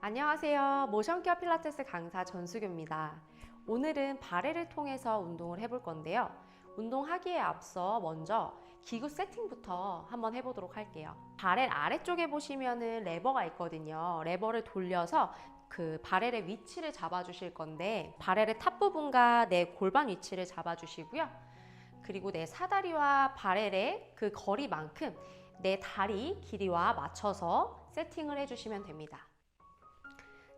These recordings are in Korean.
안녕하세요. 모션케어 필라테스 강사 전수교입니다. 오늘은 발레를 통해서 운동을 해볼 건데요. 운동하기에 앞서 먼저 기구 세팅부터 한번 해보도록 할게요. 발레 아래쪽에 보시면은 레버가 있거든요. 레버를 돌려서 그 바렐의 위치를 잡아주실 건데 바렐의 탑 부분과 내 골반 위치를 잡아주시고요. 그리고 내 사다리와 바렐의 그 거리만큼 내 다리 길이와 맞춰서 세팅을 해주시면 됩니다.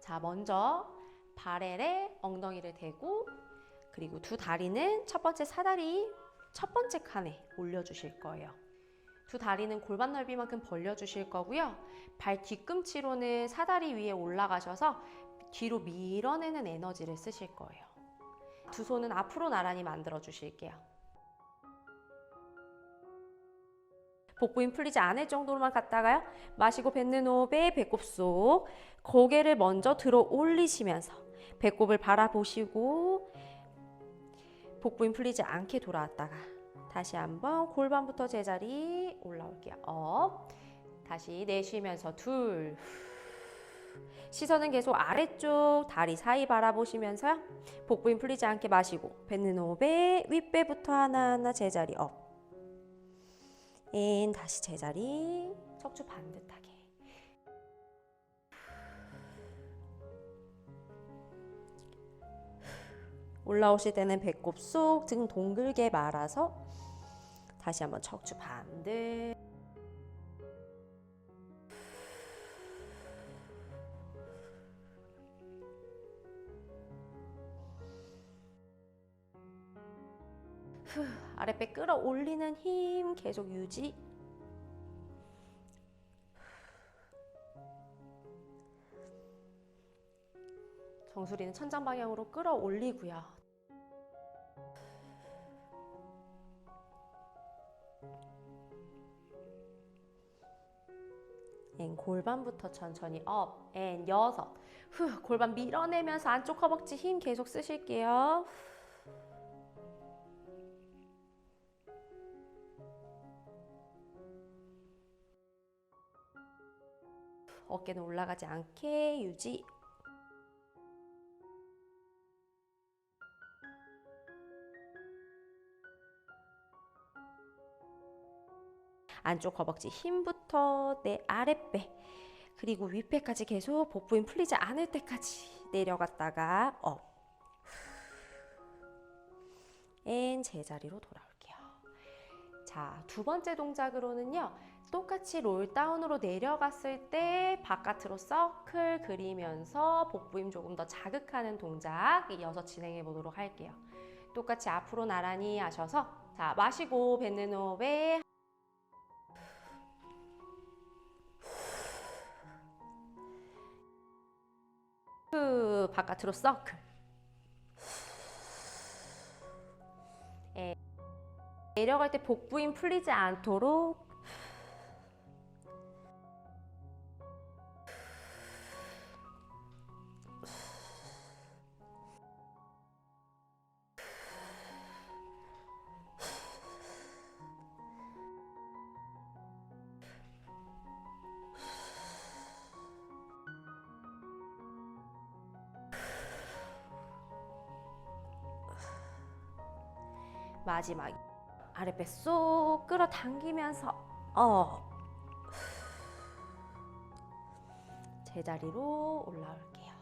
자, 먼저 바렐에 엉덩이를 대고 그리고 두 다리는 첫 번째 사다리 첫 번째 칸에 올려주실 거예요. 두 다리는 골반 넓이만큼 벌려주실 거고요. 발 뒤꿈치로는 사다리 위에 올라가셔서 뒤로 밀어내는 에너지를 쓰실 거예요. 두 손은 앞으로 나란히 만들어 주실게요. 복부힘 풀리지 않을 정도로만 갔다가요. 마시고 뱉는 호흡에 배꼽 속 고개를 먼저 들어 올리시면서 배꼽을 바라보시고 복부힘 풀리지 않게 돌아왔다가 다시 한번 골반부터 제자리 올라올게요. 업. 다시 내쉬면서 둘. 시선은 계속 아래쪽 다리 사이 바라보시면서요. 복부힘 풀리지 않게 마시고 뱉는 호흡에 윗배부터 하나하나 제자리 업. 인 다시 제자리. 척추 반듯하게. 올라오실 때는 배꼽 속 등 동글게 말아서 다시 한번 척추 반듯. 후, 아랫배 끌어올리는 힘 계속 유지. 정수리는 천장 방향으로 끌어올리고요. 앤 골반부터 천천히 업, 앤 여섯. 후, 골반 밀어내면서 안쪽 허벅지 힘 계속 쓰실게요. 어깨는 올라가지 않게 유지. 안쪽 허벅지 힘부터 내 아랫배 그리고 윗배까지 계속 복부힘 풀리지 않을 때까지 내려갔다가 업. 앤 제자리로 돌아올게요. 자, 두 번째 동작으로는요. 똑같이 롤 다운으로 내려갔을 때 바깥으로 서클 그리면서 복부 힘 조금 더 자극하는 동작 이어서 진행해 보도록 할게요. 똑같이 앞으로 나란히 하셔서 자, 마시고 뱉는 호흡에 후, 바깥으로 서클. 에, 내려갈 때 복부힘 풀리지 않도록 마지막 아랫배 쏙 끌어당기면서 어 제자리로 올라올게요.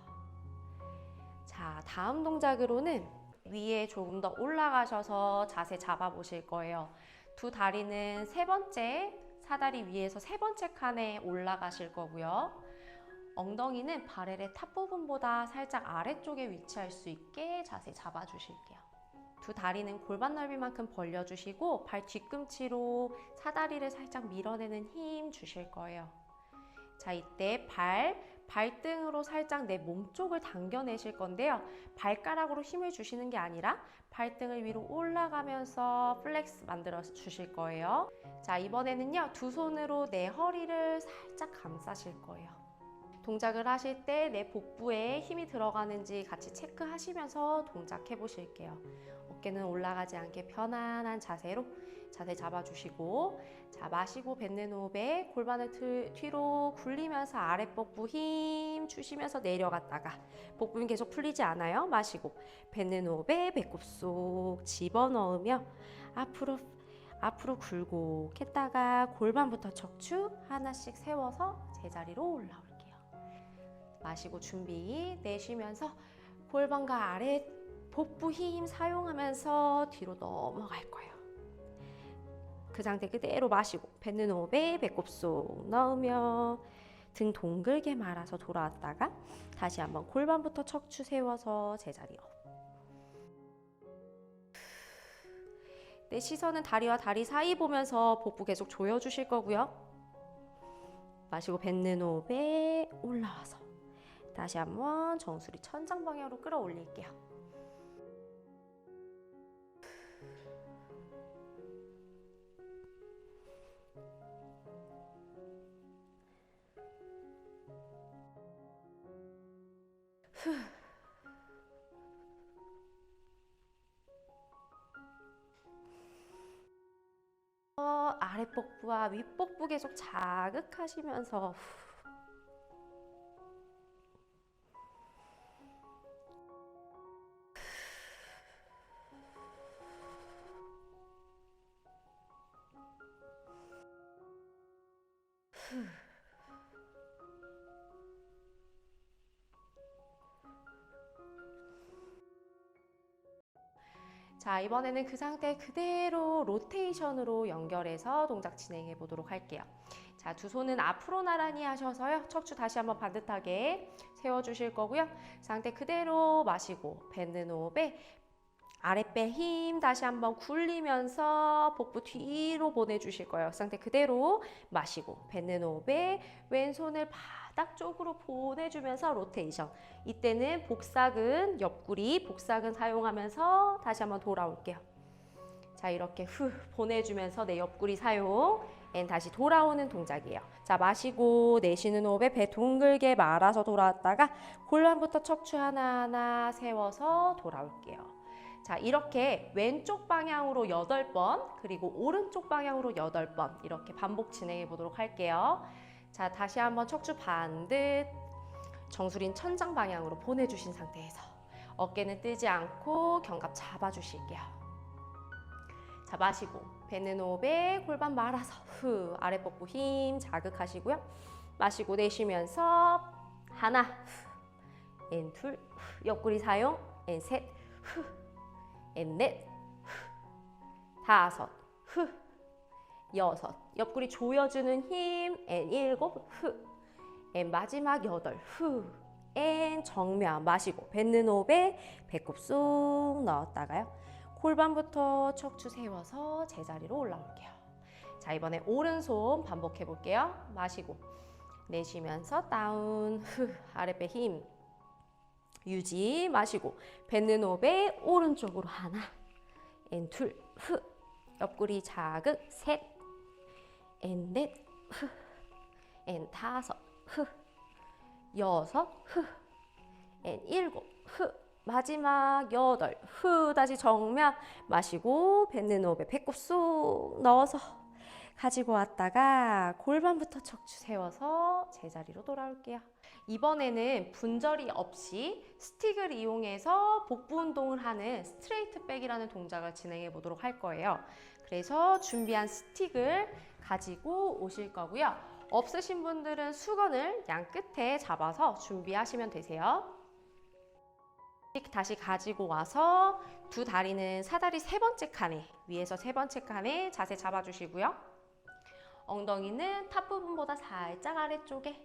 자, 다음 동작으로는 위에 조금 더 올라가셔서 자세 잡아 보실 거예요. 두 다리는 세 번째 사다리 위에서 세 번째 칸에 올라가실 거고요. 엉덩이는 바렐의 탑 부분보다 살짝 아래쪽에 위치할 수 있게 자세 잡아 주실게요. 두 다리는 골반 넓이만큼 벌려주시고 발 뒤꿈치로 사다리를 살짝 밀어내는 힘 주실 거예요. 자, 이때 발, 발등으로 살짝 내 몸 쪽을 당겨내실 건데요. 발가락으로 힘을 주시는 게 아니라 발등을 위로 올라가면서 플렉스 만들어 주실 거예요. 자, 이번에는요. 두 손으로 내 허리를 살짝 감싸실 거예요. 동작을 하실 때 내 복부에 힘이 들어가는지 같이 체크하시면서 동작해 보실게요. 어깨는 올라가지 않게 편안한 자세로 자세 잡아주시고 자 마시고 뱉는 호흡에 골반을 드- 뒤로 굴리면서 아랫복부 힘 주시면서 내려갔다가 복부 힘 계속 풀리지 않아요. 마시고 뱉는 호흡에 배꼽 속 집어넣으며 앞으로 앞으로 굴곡했다가 골반부터 척추 하나씩 세워서 제자리로 올라올게요. 마시고 준비 내쉬면서 골반과 아래 복부 힘 사용하면서 뒤로 넘어갈 거예요. 그 상태 그대로 마시고 뱉는 호흡에 배꼽 속 넣으며 등 동글게 말아서 돌아왔다가 다시 한번 골반부터 척추 세워서 제자리 업. 내 시선은 다리와 다리 사이 보면서 복부 계속 조여주실 거고요. 마시고 뱉는 호흡에 올라와서 다시 한번 정수리 천장 방향으로 끌어올릴게요. 어, 아랫복부와 윗복부 계속 자극하시면서 후. 자, 이번에는 그 상태 그대로 로테이션으로 연결해서 동작 진행해 보도록 할게요. 자, 두 손은 앞으로 나란히 하셔서요. 척추 다시 한번 반듯하게 세워 주실 거고요. 상태 그대로 마시고 뱉는 호흡에 아랫배 힘 다시 한번 굴리면서 복부 뒤로 보내 주실 거예요. 상태 그대로 마시고 뱉는 호흡에 왼손을 바닥 쪽으로 보내 주면서 로테이션. 이때는 복사근 옆구리 복사근 사용하면서 다시 한번 돌아올게요. 자 이렇게 후 보내주면서 내 옆구리 사용 앤 다시 돌아오는 동작이에요. 자 마시고 내쉬는 호흡에 배 동글게 말아서 돌아왔다가 골반부터 척추 하나하나 세워서 돌아올게요. 자 이렇게 왼쪽 방향으로 8번 그리고 오른쪽 방향으로 8번 이렇게 반복 진행해 보도록 할게요. 자 다시 한번 척추 반듯 정수린 천장 방향으로 보내주신 상태에서 어깨는 뜨지 않고 견갑 잡아주실게요. 자 마시고 뱉는 호흡에 골반 말아서 후 아랫복부 힘 자극하시고요. 마시고 내쉬면서 하나 앤둘 옆구리 사용 앤셋 앤넷 다섯. 후 여섯. 옆구리 조여주는 힘. 앤 일곱. 후 앤 마지막 여덟. 후 앤 정면. 마시고. 뱉는 호흡에 배꼽 쏙 넣었다가요. 골반부터 척추 세워서 제자리로 올라올게요. 자 이번에 오른손 반복해 볼게요. 마시고. 내쉬면서 다운. 후 아랫배 힘 유지 마시고 뱉는 호흡에 오른쪽으로 하나. 앤둘 후 옆구리 자극 셋 앤넷 후 앤 다섯 후 여섯 후 앤 일곱 후 마지막 여덟 후 다시 정면 마시고 뱉는 호흡에 배꼽 쏙 넣어서 가지고 왔다가 골반부터 척추 세워서 제자리로 돌아올게요. 이번에는 분절이 없이 스틱을 이용해서 복부 운동을 하는 스트레이트 백이라는 동작을 진행해 보도록 할 거예요. 그래서 준비한 스틱을 가지고 오실 거고요. 없으신 분들은 수건을 양 끝에 잡아서 준비하시면 되세요. 다시 가지고 와서 두 다리는 사다리 세 번째 칸에 위에서 세 번째 칸에 자세 잡아주시고요. 엉덩이는 탑 부분보다 살짝 아래쪽에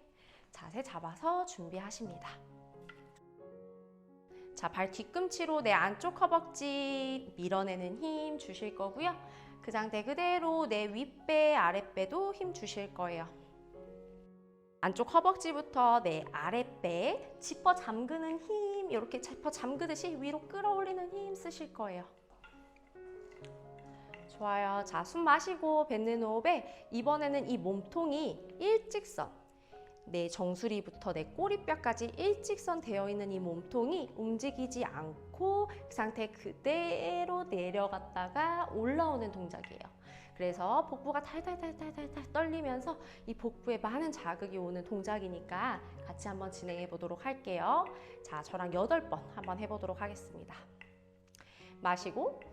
자세 잡아서 준비하십니다. 자, 발 뒤꿈치로 내 안쪽 허벅지 밀어내는 힘 주실 거고요. 그 상태 그대로 내 윗배, 아랫배도 힘 주실 거예요. 안쪽 허벅지부터 내 아랫배 짚어 잠그는 힘 이렇게 짚어 잠그듯이 위로 끌어올리는 힘 쓰실 거예요. 좋아요. 자, 숨 마시고 뱉는 호흡에 이번에는 이 몸통이 일직선 내 정수리부터 내 꼬리뼈까지 일직선 되어 있는 이 몸통이 움직이지 않고 그 상태 그대로 내려갔다가 올라오는 동작이에요. 그래서 복부가 탈탈탈탈탈탈 떨리면서 이 복부에 많은 자극이 오는 동작이니까 같이 한번 진행해 보도록 할게요. 자, 저랑 여덟 번 한번 해보도록 하겠습니다. 마시고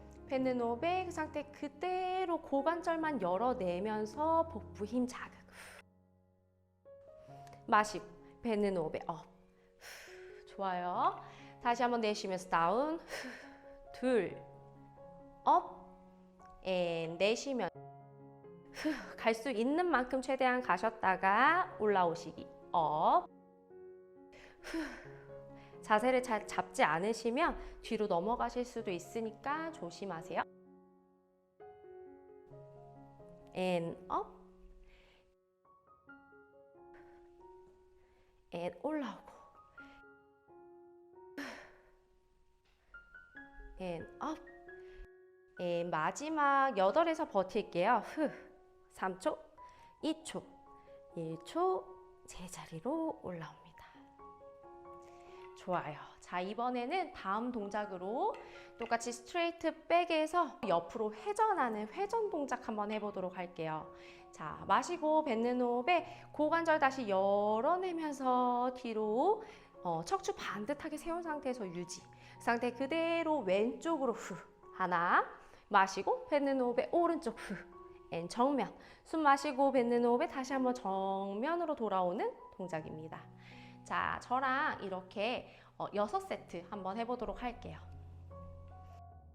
호흡에 그 상태 그대로 고관절만 열어내면서 복부 힘 자극. 뱉는 호흡에 업. 좋아요. 다시 한번 내쉬면서 다운. 둘. 업. 앤 내쉬면 갈 수 있는 만큼 최대한 가셨다가 올라오시기. 업. 자세를 잘 잡지 않으시면 뒤로 넘어가실 수도 있으니까 조심하세요. 앤 업. 앤 올라오고. 앤 업. 앤 마지막 8에서 버틸게요. 후. 3초, 2초, 1초 제자리로 올라옵니다. 좋아요. 자, 이번에는 다음 동작으로 똑같이 스트레이트 백에서 옆으로 회전하는 회전 동작 한번 해보도록 할게요. 자, 마시고 뱉는 호흡에 고관절 다시 열어내면서 뒤로 어, 척추 반듯하게 세운 상태에서 유지. 그 상태 그대로 왼쪽으로 후. 하나. 마시고 뱉는 호흡에 오른쪽 후. 앤 정면. 숨 마시고 뱉는 호흡에 다시 한번 정면으로 돌아오는 동작입니다. 자, 저랑 이렇게 어, 6세트 한번 해보도록 할게요.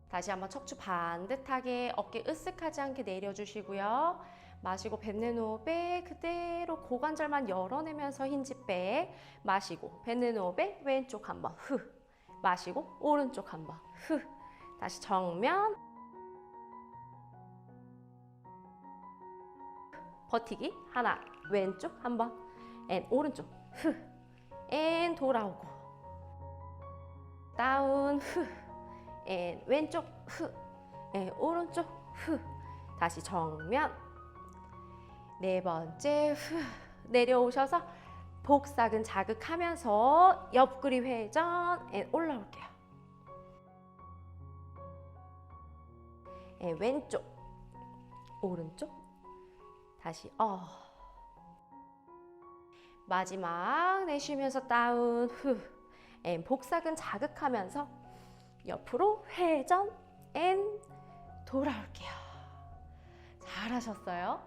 다시 한번 척추 반듯하게 어깨 으쓱하지 않게 내려주시고요. 마시고 뱉는 호흡에 그대로 고관절만 열어내면서 흰집백 마시고 뱉는 호흡에 왼쪽 한번 후 마시고 오른쪽 한번 후 다시 정면. 버티기. 하나 왼쪽 한번. 앤 오른쪽 후 앤 돌아오고. 다운 후앤 왼쪽 후앤 오른쪽 후 다시 정면. 네 번째 후 내려오셔서 복사근 자극하면서 옆구리 회전 앤 올라올게요. 앤 왼쪽 오른쪽. 다시 어 마지막 내쉬면서 다운 후 앤 복사근 자극하면서 옆으로 회전 앤 돌아올게요. 잘하셨어요.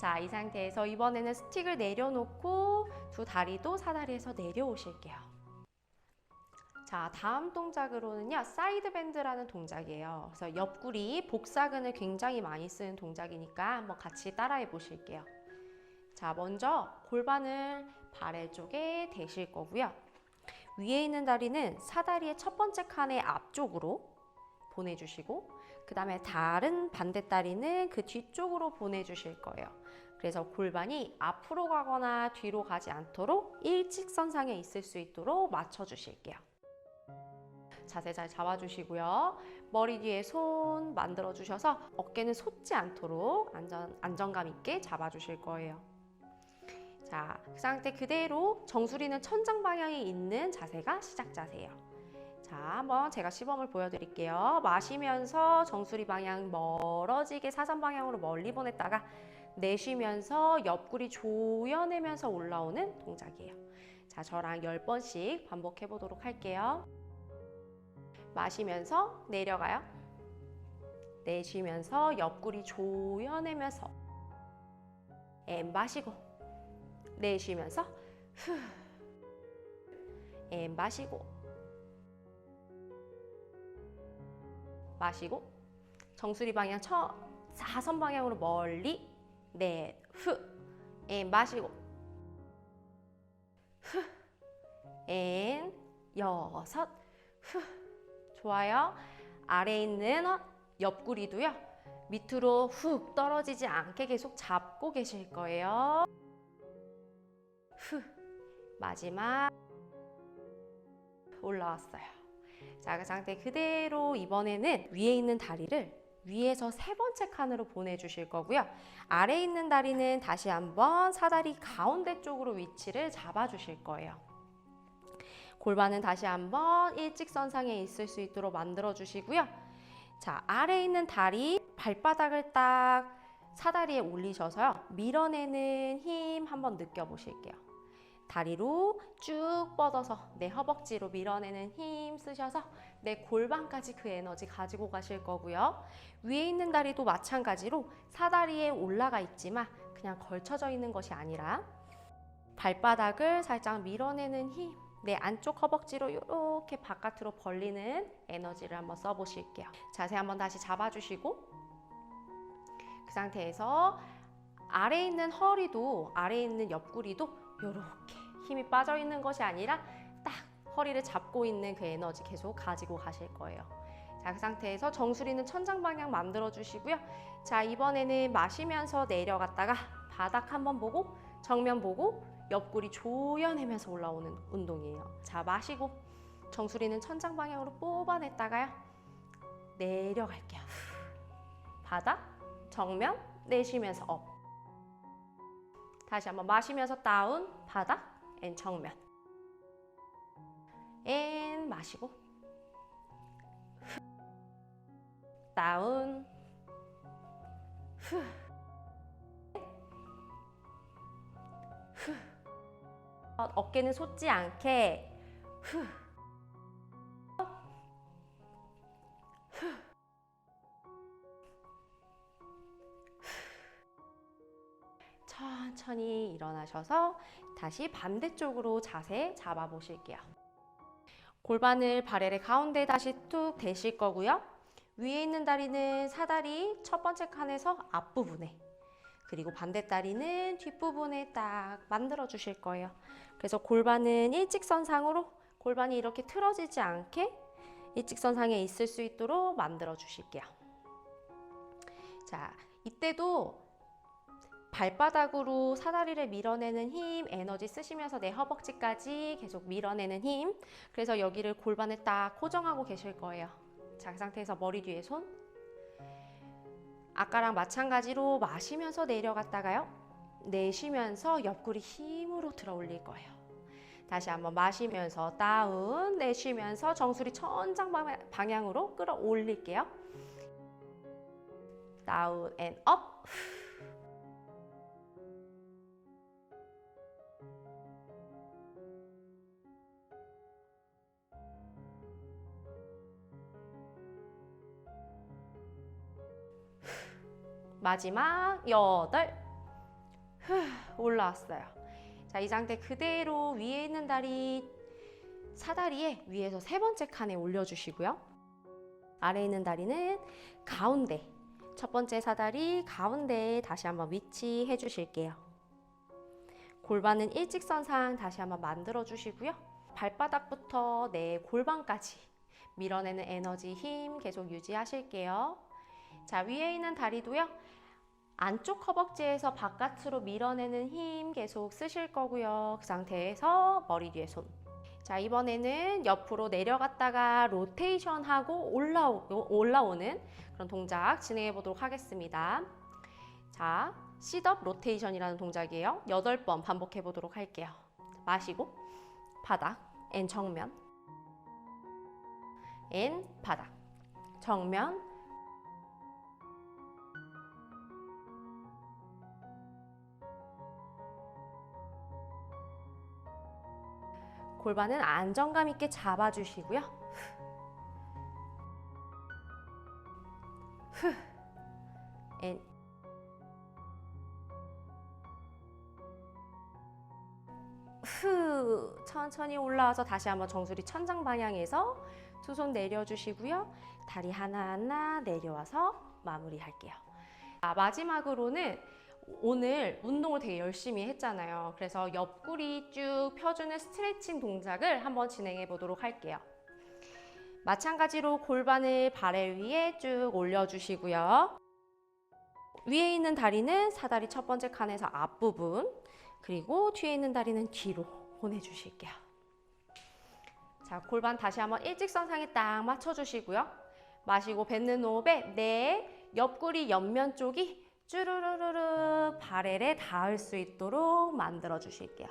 자, 이 상태에서 이번에는 스틱을 내려놓고 두 다리도 사다리에서 내려오실게요. 자, 다음 동작으로는요, 사이드 밴드라는 동작이에요. 그래서 옆구리, 복사근을 굉장히 많이 쓰는 동작이니까 한번 같이 따라해 보실게요. 자, 먼저 골반을 발에 쪽에 대실 거고요. 위에 있는 다리는 사다리의 첫 번째 칸의 앞쪽으로 보내주시고, 그 다음에 다른 반대 다리는 그 뒤쪽으로 보내주실 거예요. 그래서 골반이 앞으로 가거나 뒤로 가지 않도록 일직선상에 있을 수 있도록 맞춰주실게요. 자세 잘 잡아주시고요. 머리 뒤에 손 만들어 주셔서 어깨는 솟지 않도록 안전, 안정감 있게 잡아주실 거예요. 자, 그 상태 그대로 정수리는 천장 방향에 있는 자세가 시작 자세예요. 자, 한번 제가 시범을 보여드릴게요. 마시면서 정수리 방향 멀어지게 사선 방향으로 멀리 보냈다가 내쉬면서 옆구리 조여내면서 올라오는 동작이에요. 자, 저랑 10번씩 반복해 보도록 할게요. 마시면서 내려가요. 내쉬면서 옆구리 조여내면서 엠 마시고 내쉬면서 후. 엠 마시고. 마시고. 정수리 방향 첫 사선 방향으로 멀리 넷, 후, 앤 마시고. 후, 앤 여섯, 후. 좋아요. 아래 있는 옆구리도요. 밑으로 훅 떨어지지 않게 계속 잡고 계실 거예요. 후 마지막 올라왔어요. 자, 그 상태 그대로 이번에는 위에 있는 다리를 위에서 세 번째 칸으로 보내주실 거고요. 아래 있는 다리는 다시 한번 사다리 가운데 쪽으로 위치를 잡아주실 거예요. 골반은 다시 한번 일직선상에 있을 수 있도록 만들어 주시고요. 자, 아래 있는 다리 발바닥을 딱 사다리에 올리셔서요. 밀어내는 힘 한번 느껴보실게요. 다리로 쭉 뻗어서 내 허벅지로 밀어내는 힘 쓰셔서 내 골반까지 그 에너지 가지고 가실 거고요. 위에 있는 다리도 마찬가지로 사다리에 올라가 있지만 그냥 걸쳐져 있는 것이 아니라 발바닥을 살짝 밀어내는 힘, 내 안쪽 허벅지로 이렇게 바깥으로 벌리는 에너지를 한번 써보실게요. 자세 한번 다시 잡아주시고 그 상태에서 아래에 있는 허리도 아래에 있는 옆구리도 이렇게 힘이 빠져 있는 것이 아니라 딱 허리를 잡고 있는 그 에너지 계속 가지고 가실 거예요. 자, 그 상태에서 정수리는 천장 방향 만들어 주시고요. 자, 이번에는 마시면서 내려갔다가 바닥 한번 보고 정면 보고 옆구리 조여내면서 올라오는 운동이에요. 자, 마시고 정수리는 천장 방향으로 뽑아냈다가요. 내려갈게요. 바닥, 정면, 내쉬면서 업. 다시 한번 마시면서 다운, 바닥, 앤 정면. 앤 마시고 다운 후. 후. 어, 어깨는 솟지 않게 후. 후. 천천히 일어나셔서 다시 반대쪽으로 자세 잡아 보실게요. 골반을 발의 가운데 다시 툭 대실 거고요. 위에 있는 다리는 사다리 첫 번째 칸에서 앞부분에 그리고 반대 다리는 뒷부분에 딱 만들어 주실 거예요. 그래서 골반은 일직선상으로 골반이 이렇게 틀어지지 않게 일직선상에 있을 수 있도록 만들어 주실게요. 자, 이때도 발바닥으로 사다리를 밀어내는 힘, 에너지 쓰시면서 내 허벅지까지 계속 밀어내는 힘. 그래서 여기를 골반에 딱 고정하고 계실 거예요. 자, 그 상태에서 머리 뒤에 손. 아까랑 마찬가지로 마시면서 내려갔다가요. 내쉬면서 옆구리 힘으로 들어 올릴 거예요. 다시 한번 마시면서 다운, 내쉬면서 정수리 천장 방향- 방향으로 끌어 올릴게요. 다운 앤 업. 마지막 여덟 후, 올라왔어요. 자, 이 상태 그대로 위에 있는 다리 사다리에 위에서 세 번째 칸에 올려주시고요. 아래에 있는 다리는 가운데 첫 번째 사다리 가운데에 다시 한번 위치해 주실게요. 골반은 일직선상 다시 한번 만들어 주시고요. 발바닥부터 내 골반까지 밀어내는 에너지 힘 계속 유지하실게요. 자, 위에 있는 다리도요. 안쪽 허벅지에서 바깥으로 밀어내는 힘 계속 쓰실 거고요. 그 상태에서 머리 뒤에 손. 자, 이번에는 옆으로 내려갔다가 로테이션 하고 올라오, 올라오는 그런 동작 진행해 보도록 하겠습니다. 자, 시덥 로테이션이라는 동작이에요. 8번 반복해 보도록 할게요. 마시고 바닥, 앤 정면, 앤 바닥, 정면, 골반은 안정감 있게 잡아주시고요. 후. 앤. 후. 천천히 올라와서 다시 한번 정수리 천장 방향에서 두 손 내려주시고요. 다리 하나하나 내려와서 마무리할게요. 아, 마지막으로는 오늘 운동을 되게 열심히 했잖아요. 그래서 옆구리 쭉 펴주는 스트레칭 동작을 한번 진행해 보도록 할게요. 마찬가지로 골반을 발에 위에 쭉 올려주시고요. 위에 있는 다리는 사다리 첫 번째 칸에서 앞부분, 그리고 뒤에 있는 다리는 뒤로 보내주실게요. 자, 골반 다시 한번 일직선상에 딱 맞춰주시고요. 마시고 뱉는 호흡에 내 옆구리 옆면 쪽이 쭈르르르르 발에 닿을 수 있도록 만들어 주실게요.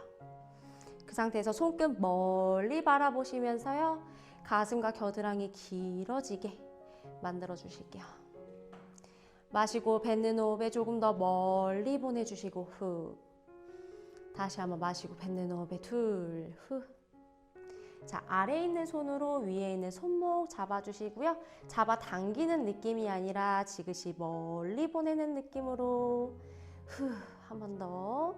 그 상태에서 손끝 멀리 바라보시면서요. 가슴과 겨드랑이 길어지게 만들어 주실게요. 마시고 뱉는 호흡에 조금 더 멀리 보내주시고 후. 다시 한번 마시고 뱉는 호흡에 둘, 후. 자, 아래에 있는 손으로 위에 있는 손목 잡아주시고요. 잡아 당기는 느낌이 아니라 지그시 멀리 보내는 느낌으로 후, 한 번 더.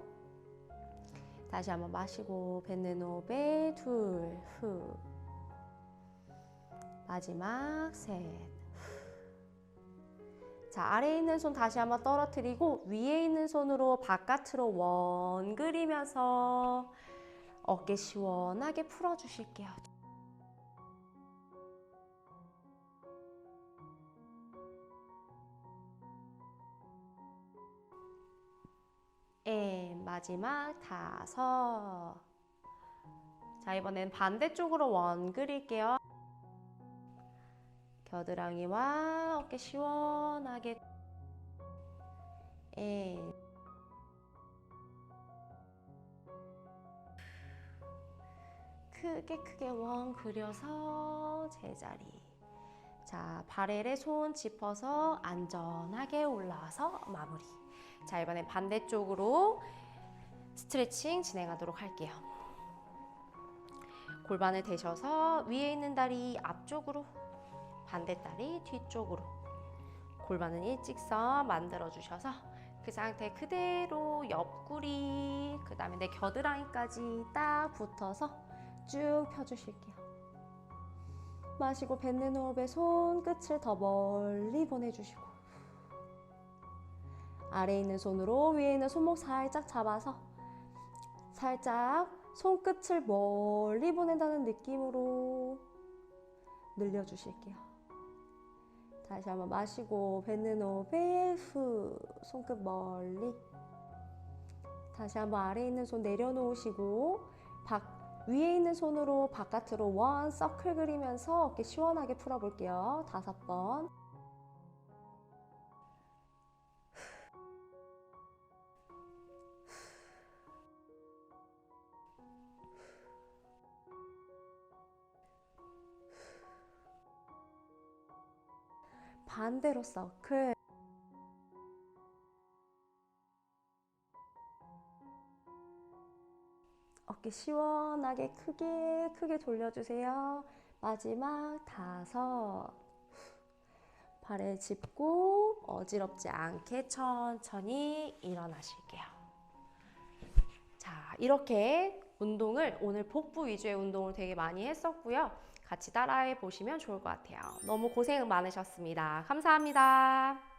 다시 한번 마시고 뱉는 호흡에 둘, 후. 마지막 셋. 자, 아래에 있는 손 다시 한번 떨어뜨리고 위에 있는 손으로 바깥으로 원 그리면서 어깨 시원하게 풀어 주실게요. 앤 마지막 다섯. 자, 이번엔 반대쪽으로 원 그릴게요. 겨드랑이와 어깨 시원하게 앤 크게 크게 원 그려서 제자리. 자 발에를 손 짚어서 안전하게 올라와서 마무리. 자 이번엔 반대쪽으로 스트레칭 진행하도록 할게요. 골반을 대셔서 위에 있는 다리 앞쪽으로 반대 다리 뒤쪽으로 골반은 일직선 만들어 주셔서 그 상태 그대로 옆구리 그 다음에 내 겨드랑이까지 딱 붙어서 쭉 펴주실게요. 마시고 뱉는 호흡에 손끝을 더 멀리 보내주시고 아래에 있는 손으로 위에 있는 손목 살짝 잡아서 살짝 손끝을 멀리 보낸다는 느낌으로 늘려주실게요. 다시 한번 마시고 뱉는 호흡에 후 손끝 멀리. 다시 한번 아래에 있는 손 내려놓으시고 박, 위에 있는 손으로 바깥으로 원 서클 그리면서 어깨 시원하게 풀어볼게요. 다섯 번. 반대로 서클 어깨 시원하게 크게 크게 돌려주세요. 마지막 다섯. 발을 짚고 어지럽지 않게 천천히 일어나실게요. 자, 이렇게 운동을 오늘 복부 위주의 운동을 되게 많이 했었고요. 같이 따라해 보시면 좋을 것 같아요. 너무 고생 많으셨습니다. 감사합니다.